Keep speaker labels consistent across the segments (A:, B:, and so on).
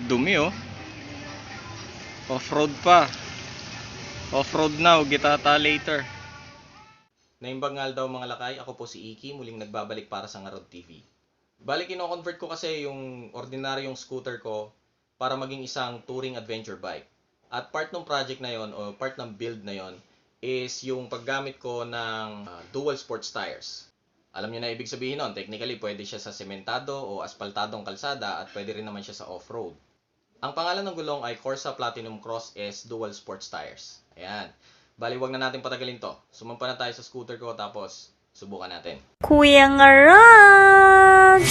A: Dumi oh. Off-road pa. Off-road now, gitata later. Naimbag nga daw mga lakay, ako po si Iki, muling nagbabalik para sa Ngarod TV. Balik ino-convert ko kasi yung ordinaryong scooter ko para maging isang touring adventure bike. At part ng project na yon o part ng build na yon is yung paggamit ko ng ah, dual sports tires. Alam niyo na ibig sabihin nun, technically pwede siya sa sementado o asfaltadong kalsada at pwede rin naman siya sa off-road. Ang pangalan ng gulong ay Corsa Platinum Cross S Dual Sports Tires. Ayan. Bali, wag na natin patagalin to. Sumampa na tayo sa scooter ko tapos subukan natin.
B: Kuya Ngarod!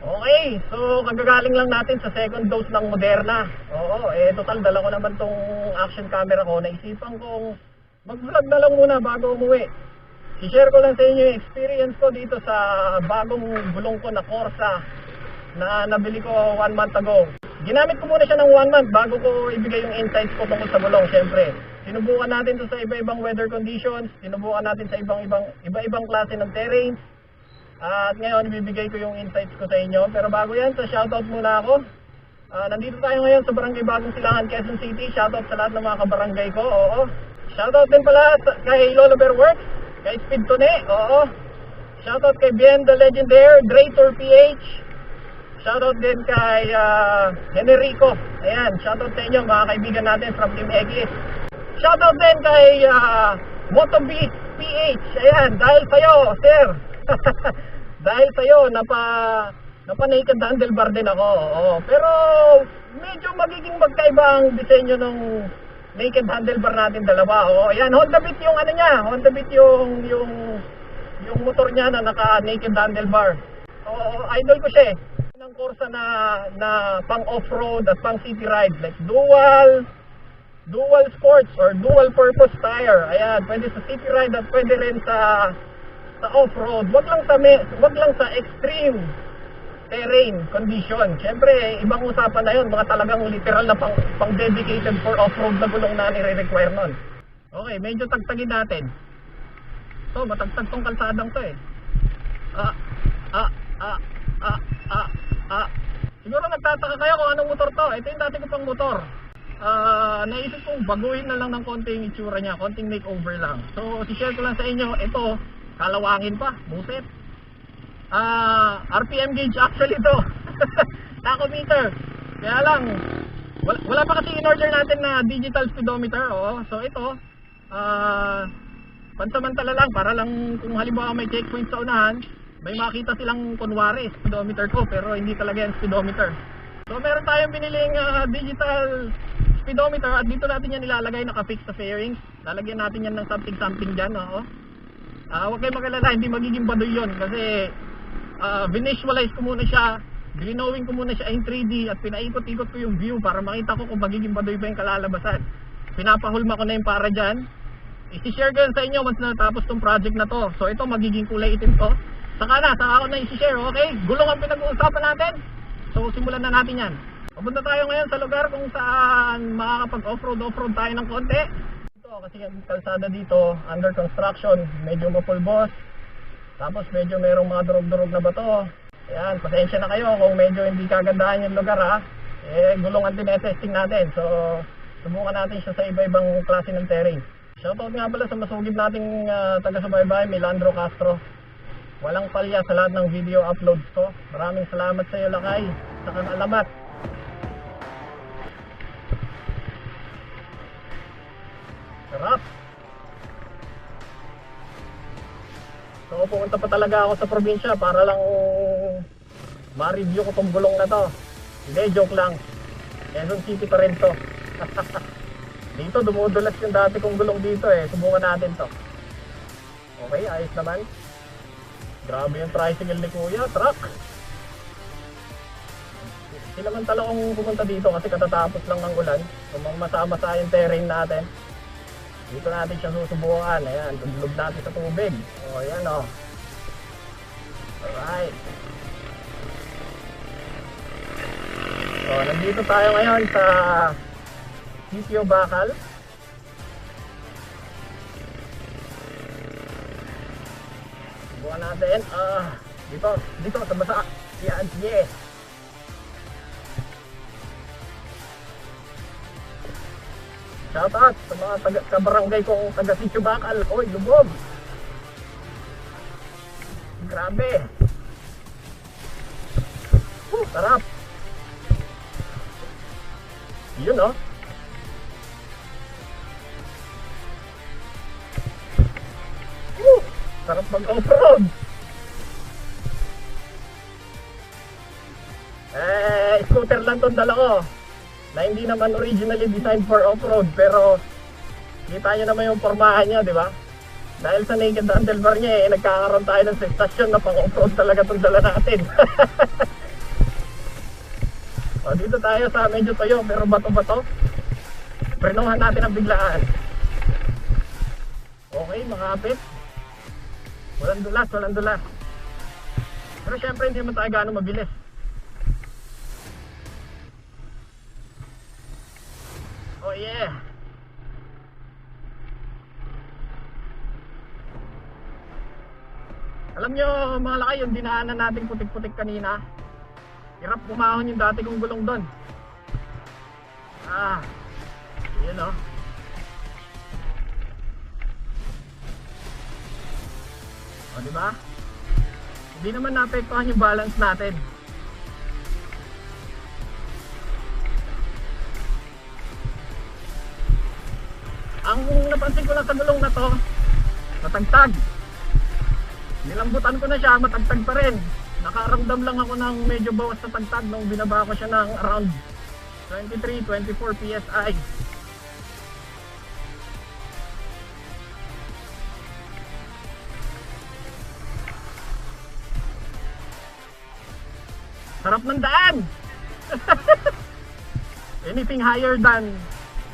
C: Okay, so kagagaling lang natin sa second dose ng Moderna. Oo, eh total dala ko naman tong action camera ko. Naisipan kong mag-vlog na lang muna bago umuwi. I-share ko lang sa inyo yung experience ko dito sa bagong gulong ko na Corsa na nabili ko one month ago. Ginamit ko muna siya ng one month bago ko ibigay yung insights ko tungkol sa gulong, syempre. Sinubukan natin to sa iba-ibang weather conditions, sinubukan natin sa ibang-ibang iba-ibang klase ng terrain, at ngayon, ibibigay ko yung insights ko sa inyo. Pero bago yan, sa shoutout muna ako. Ah, nandito tayo ngayon sa Barangay Bagong Silangan, Quezon City. Shoutout sa lahat ng mga kabarangay ko. Oo. Shoutout din pala kay Lolo Bear Works, kay Speed Tune. Oo. Shoutout kay Bien the Legendary, Drator PH. Shoutout din kay ah, Henrico. Ayan, shoutout sa inyo mga kaibigan natin from Team X. Shoutout din kay uh, Motobeat PH. Ayan, dahil sa'yo, sir. dahil sa'yo, napa, napa naked handlebar din ako. Oo. Pero medyo magiging magkaiba ang disenyo ng naked handlebar natin dalawa. Oo. Ayan, Honda Beat yung ano niya. Honda Beat yung, yung, yung motor niya na naka naked handlebar. Oo, idol ko siya eh. ng Corsa na, na pang off-road at pang city ride. Like dual, dual sports or dual purpose tire. Ayan, pwede sa city ride at pwede rin sa sa off-road. Wag lang sa me, wag lang sa extreme terrain condition. Siyempre, ibang usapan na 'yon, mga talagang literal na pang, pang dedicated for off-road na gulong na nire-require nun. Okay, medyo tagtagin natin. So, matagtag tong kalsadang to eh. Ah, ah, ah, ah, ah, ah. Siguro nagtataka kayo kung anong motor to. Ito yung dati ko pang motor. Ah, naisip kong baguhin na lang ng konti yung itsura niya, konting makeover lang. So, si-share ko lang sa inyo, ito, kalawangin pa, buset. Ah, RPM gauge actually to. Tachometer. Kaya lang, wala, wala pa kasi in-order natin na digital speedometer, oh. So, ito, ah, pansamantala lang, para lang kung halimbawa may checkpoint sa unahan, may makita silang kunwari, speedometer ko, pero hindi talaga yan speedometer. So meron tayong biniling ah, digital speedometer at dito natin yan ilalagay naka-fix sa fairings. Lalagyan natin yan ng something-something dyan, oo. Ah, huwag kayong magalala, hindi magiging baduy yun kasi ah, visualize ko muna siya, grinowing ko muna siya in 3D at pinaikot-ikot ko yung view para makita ko kung magiging baduy ba yung kalalabasan. Pinapahulma ko na yung para dyan. I-share ko sa inyo once na natapos tong project na to. So ito magiging kulay itim to. Saka na, saka ako na i-share, okay? Gulong ang pinag-uusapan natin. So simulan na natin yan. Papunta tayo ngayon sa lugar kung saan makakapag-offroad, offroad tayo ng konti. Ito, kasi ang kalsada dito, under construction, medyo mapulbos. Tapos medyo merong mga durog-durog na bato. Ayan, pasensya na kayo kung medyo hindi kagandahan yung lugar ha. Eh, gulong ang tinetesting natin. So, subukan natin siya sa iba-ibang klase ng terrain. Shoutout nga pala sa masugid nating uh, taga-subaybay, Milandro Castro. Walang palya sa lahat ng video uploads ko. Maraming salamat sa iyo, Lakay. Sa kang alamat. Sarap. So, pumunta pa talaga ako sa probinsya para lang ma-review ko tong gulong na to. Hindi, joke lang. Quezon City pa rin to. dito, dumudulas yung dati kong gulong dito eh. Subukan natin to. Okay, ayos naman. Grabe yung tricycle ni Kuya, truck. Sila man tala kong pumunta dito kasi katatapos lang ng ulan. Kung masama sa yung terrain natin. Dito natin siya susubukan. Ayan, dudlog natin sa tubig. O, ayan o. Alright. So, nandito tayo ngayon sa Sitio Bakal. Subukan natin. Ah, dito, dito sa basa. Yan, yes. Shoutout sa mga taga, kabarangay kong taga Sitio Bakal. Oy, lubog. Grabe. Uh, sarap. Yun oh. Uh, sarap mag-off-road. Eh, scooter lang tong dala. Na hindi naman originally designed for off-road pero kita nyo naman yung formahan niya, di ba? Dahil sa naked handlebar niya eh, nagkakaroon tayo ng sensasyon na pang off-road talaga itong dala natin. o, dito tayo sa medyo toyo pero bato-bato. Prenuhan natin ang biglaan. Okay, makapit. Walang dulas, walang dulas. Pero syempre hindi mo tayo gaano mabilis. Yeah. Alam nyo mga lakay, yung dinaanan nating putik-putik kanina, hirap kumahon yung dati kong gulong doon. Ah, yun o. O, di ba? Hindi naman naapektuhan yung balance natin. Napansin ko lang sa gulong na to, matagtag. Nilambutan ko na siya, matagtag pa rin. Nakaramdam lang ako ng medyo bawas sa tagtag nung binaba ko siya ng around 23-24 PSI. Sarap ng daan! Anything higher than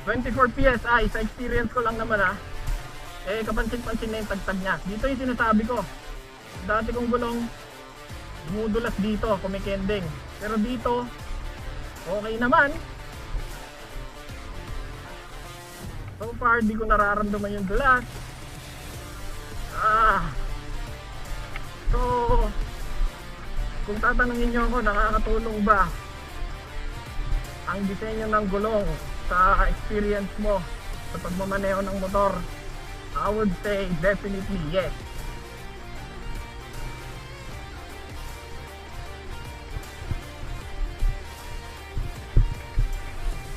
C: 24 PSI sa experience ko lang naman ha. Eh kapansin-pansin na yung tagtag niya. Dito yung sinasabi ko. Dati kong gulong dumudulas dito, kumikending. Pero dito, okay naman. So far, di ko nararamdaman yung dulas. Ah. So, kung tatanungin niyo ako, nakakatulong ba ang disenyo ng gulong sa experience mo sa pagmamaneho ng motor? I would say definitely yes.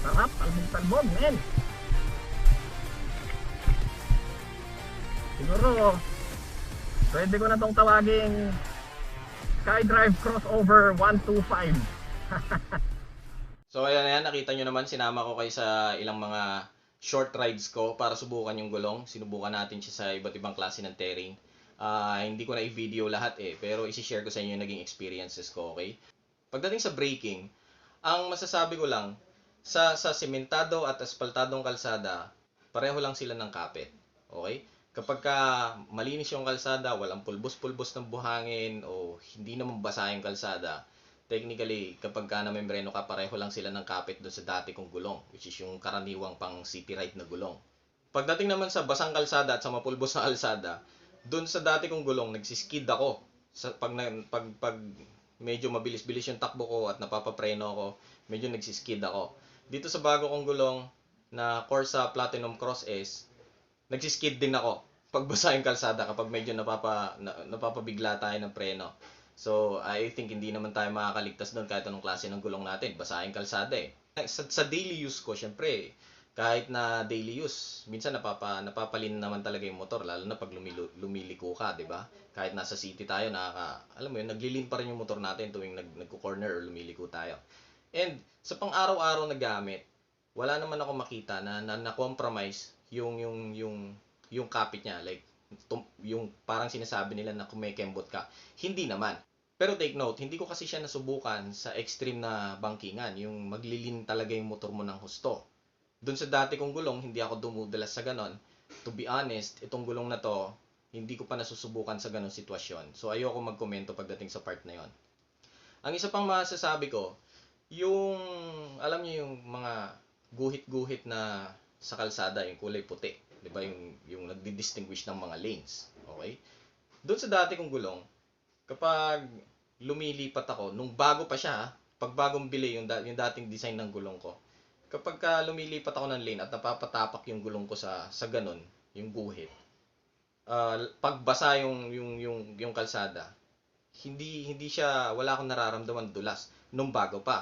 C: Sarap, talbog-talbog, men. Siguro, pwede ko na tong tawaging SkyDrive Crossover 125.
A: So ayan ayan, nakita nyo naman, sinama ko kayo sa ilang mga short rides ko para subukan yung gulong. Sinubukan natin siya sa iba't ibang klase ng terrain. Ah, hindi ko na i-video lahat eh, pero isi-share ko sa inyo yung naging experiences ko, okay? Pagdating sa braking, ang masasabi ko lang, sa sa sementado at asfaltadong kalsada, pareho lang sila ng kapit. Okay? Kapag ka malinis yung kalsada, walang pulbos-pulbos ng buhangin o hindi naman basa yung kalsada, technically, kapag ka namembreno ka, pareho lang sila ng kapit doon sa dati kong gulong, which is yung karaniwang pang city ride na gulong. Pagdating naman sa basang kalsada at sa mapulbos na kalsada, doon sa dati kong gulong, nagsiskid ako. Sa, pag, na, pag, pag medyo mabilis-bilis yung takbo ko at napapapreno ako, medyo nagsiskid ako. Dito sa bago kong gulong na Corsa Platinum Cross S, nagsiskid din ako pag basa yung kalsada kapag medyo napapa, na, napapabigla tayo ng preno. So, I think hindi naman tayo makakaligtas doon kahit anong klase ng gulong natin. Basa yung kalsada eh. Sa, sa daily use ko, syempre, kahit na daily use, minsan napapa, napapalin naman talaga yung motor, lalo na pag lumilo, lumiliko ka, di ba? Kahit nasa city tayo, nakaka, alam mo yun, naglilin pa rin yung motor natin tuwing nag, nagko-corner or lumiliko tayo. And sa pang-araw-araw na gamit, wala naman ako makita na na, na compromise yung yung yung yung kapit niya like yung parang sinasabi nila na kumekembot ka. Hindi naman. Pero take note, hindi ko kasi siya nasubukan sa extreme na bangkingan, yung maglilin talaga yung motor mo ng husto. Doon sa dati kong gulong, hindi ako dumudalas sa ganon. To be honest, itong gulong na to, hindi ko pa nasusubukan sa ganon sitwasyon. So ayoko magkomento pagdating sa part na yon. Ang isa pang masasabi ko, yung alam niyo yung mga guhit-guhit na sa kalsada, yung kulay puti, 'di ba? Yung yung nagdi-distinguish ng mga lanes, okay? Doon sa dati kong gulong, kapag lumilipat ako, nung bago pa siya, ha, pag bagong bili yung, da- yung dating design ng gulong ko, kapag ka lumilipat ako ng lane at napapatapak yung gulong ko sa sa ganun, yung guhit. ah, pagbasa yung yung yung yung kalsada, hindi hindi siya wala akong nararamdaman dulas nung bago pa.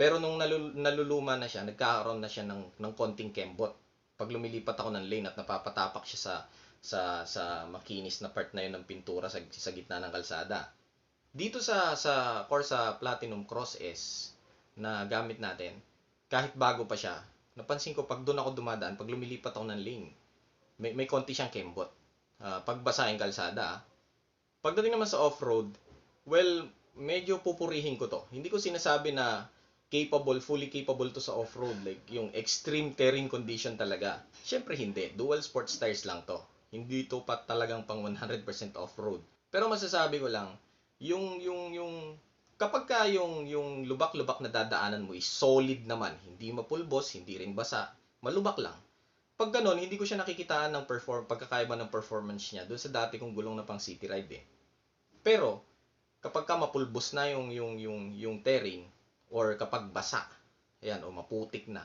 A: Pero nung nalul- naluluma na siya, nagkakaroon na siya ng ng konting kembot. Pag lumilipat ako ng lane at napapatapak siya sa sa sa makinis na part na yun ng pintura sa, sa gitna ng kalsada. Dito sa sa Corsa Platinum Cross S na gamit natin, kahit bago pa siya, napansin ko pag doon ako dumadaan, pag lumilipat ako ng lane, may, may konti siyang kembot. Ah, pagbasa yung kalsada. ah. Pagdating naman sa off-road, well, medyo pupurihin ko to. Hindi ko sinasabi na capable, fully capable to sa off-road. Like, yung extreme terrain condition talaga. Siyempre hindi. Dual sports tires lang to. Hindi to pa talagang pang 100% off-road. Pero masasabi ko lang, yung, yung, yung, kapag ka yung, yung lubak-lubak na dadaanan mo is solid naman, hindi mapulbos, hindi rin basa, malubak lang. Pag ganun, hindi ko siya nakikitaan ng perform, pagkakaiba ng performance niya doon sa dati kong gulong na pang city ride eh. Pero, kapag ka mapulbos na yung, yung, yung, yung terrain, or kapag basa, ayan, o maputik na,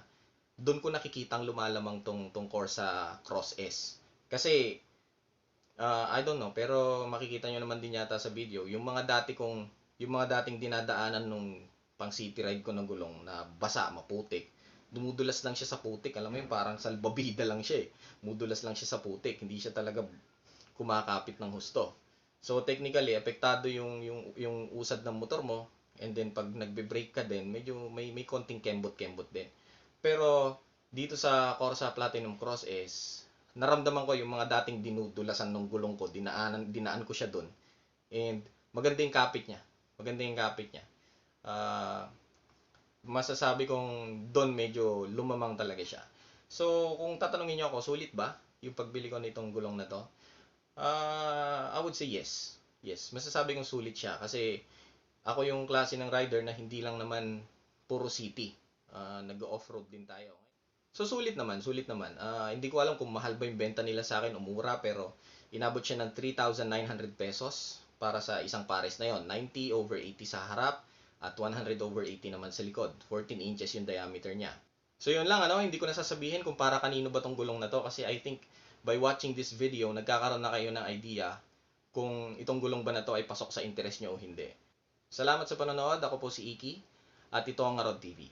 A: doon ko nakikitang lumalamang tong, tong Corsa Cross S. Kasi, ah, I don't know, pero makikita nyo naman din yata sa video, yung mga dati kong, yung mga dating dinadaanan nung pang city ride ko ng gulong na basa, maputik, dumudulas lang siya sa putik. Alam mo yun, parang salbabida lang siya eh. Mudulas lang siya sa putik. Hindi siya talaga kumakapit ng husto. So technically, apektado yung yung yung usad ng motor mo and then pag nagbe-brake ka din, medyo may may konting kembot-kembot din. Pero dito sa Corsa Platinum Cross S, naramdaman ko yung mga dating dinudulasan ng gulong ko, dinaanan dinaan ko siya doon. And maganda yung kapit niya. Maganda yung kapit niya. Ah, masasabi kong doon medyo lumamang talaga siya. So, kung tatanungin niyo ako, sulit ba yung pagbili ko nitong gulong na to? Ah, I would say yes. Yes, masasabi kong sulit siya kasi ako yung klase ng rider na hindi lang naman puro city. Ah, nag-off-road din tayo. So, sulit naman, sulit naman. Ah, hindi ko alam kung mahal ba yung benta nila sa akin o mura, pero inabot siya ng 3,900 pesos para sa isang pares na yon 90 over 80 sa harap, at 100 over 80 naman sa likod. 14 inches yung diameter niya. So yun lang ano, hindi ko na sasabihin kung para kanino ba tong gulong na to kasi I think by watching this video, nagkakaroon na kayo ng idea kung itong gulong ba na to ay pasok sa interest nyo o hindi. Salamat sa panonood. Ako po si Iki at ito ang Arod TV.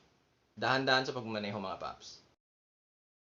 A: Dahan-dahan sa pagmaneho mga paps.